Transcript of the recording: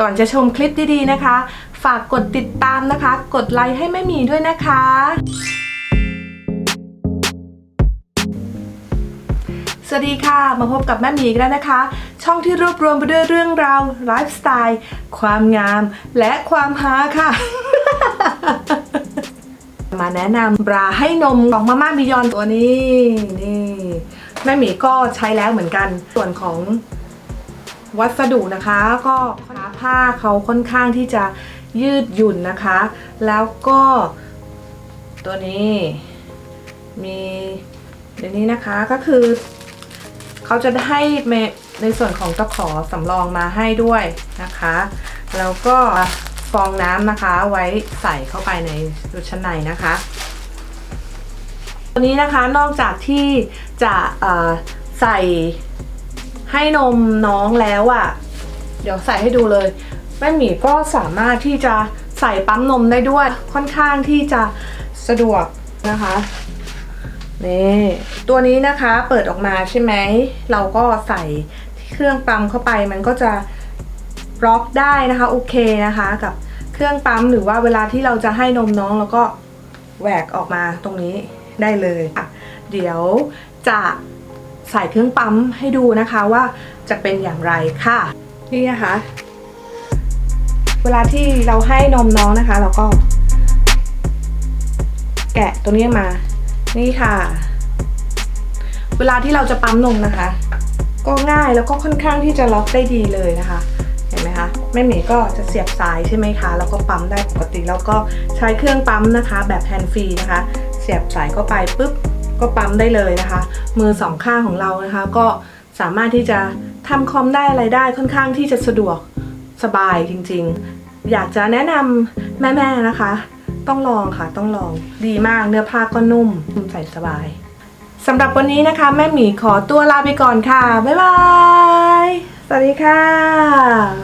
ก่อนจะชมคลิปดีๆนะคะ ฝากกดติดตามนะคะ กดไลค์ให้แม่หมีด้วยนะคะ สวัสดีค่ะ มาพบกับแม่หมีอีกแล้วนะคะ ช่องที่รวบรวมไปด้วยเรื่องราวไลฟ์สไตล์ความงาม และความฮาค่ะ มาแนะนำบราให้นมของมาม่าบิยอนตัวนี้นี่แม่หมีก็ใช้แล้วเหมือนกัน ส่วนของวัสดุนะคะก็ ผ้าเขาค่อนข้างที่จะยืดหยุ่นนะคะ แล้วก็ตัวนี้มีเดี๋ยวนี้นะคะก็คือเขาจะให้ในส่วนของตะขอสำรองมาให้ด้วยนะคะ แล้วก็ฟองน้ำนะคะไว้ใส่เข้าไปในชุดชั้นในนะคะตัวนี้นะคะนอกจากที่จะใส่ให้นมน้องแล้วอะ่ะ เดี๋ยวใส่ให้ดูเลย แม่หมีก็สามารถที่จะใส่ปั๊มนมได้ด้วย ค่อนข้างที่จะสะดวกนะคะนี่ตัวนี้นะคะเปิดออกมาใช่ไหม เราก็ใส่ที่เครื่องปั๊มเข้าไปมันก็จะล็อกได้นะคะโอเคนะคะกับเครื่องปั๊มหรือว่าเวลาที่เราจะให้นมน้องเราก็แหวกออกมาตรงนี้ได้เลยอะเดี๋ยวจะใส่เครื่องปั๊มให้ดูนะคะว่าจะเป็นอย่างไรค่ะ นี่นะคะ เวลาที่เราให้นมน้องนะคะ เราก็ แกะตัวนี้มา นี่ค่ะ เวลาที่เราจะปั๊มนมนะคะ ก็ง่ายแล้วก็ค่อนข้างที่จะล็อกได้ดีเลยนะคะเห็นไหมคะแม่หมีก็จะเสียบสายใช่ไหมคะ แล้วก็ปั๊มได้ปกติแล้วก็ใช้เครื่องปั๊มนะคะ แบบแฮนด์ฟรีนะคะ เสียบสายเข้าไปปุ๊บก็ปั๊มได้เลยนะคะ มือสองข้างของเรานะคะ ก็ สามารถที่จะทำคอมได้อะไรได้ค่อนข้างที่จะสะดวกสบายจริงๆ อยากจะแนะนำแม่ๆนะคะ ต้องลองค่ะต้องลองดีมากเนื้อผ้าก็นุ่มใส่สบายสำหรับวันนี้นะคะ แม่หมีขอตัวลาไปก่อนค่ะ บ๊ายบาย สวัสดีค่ะ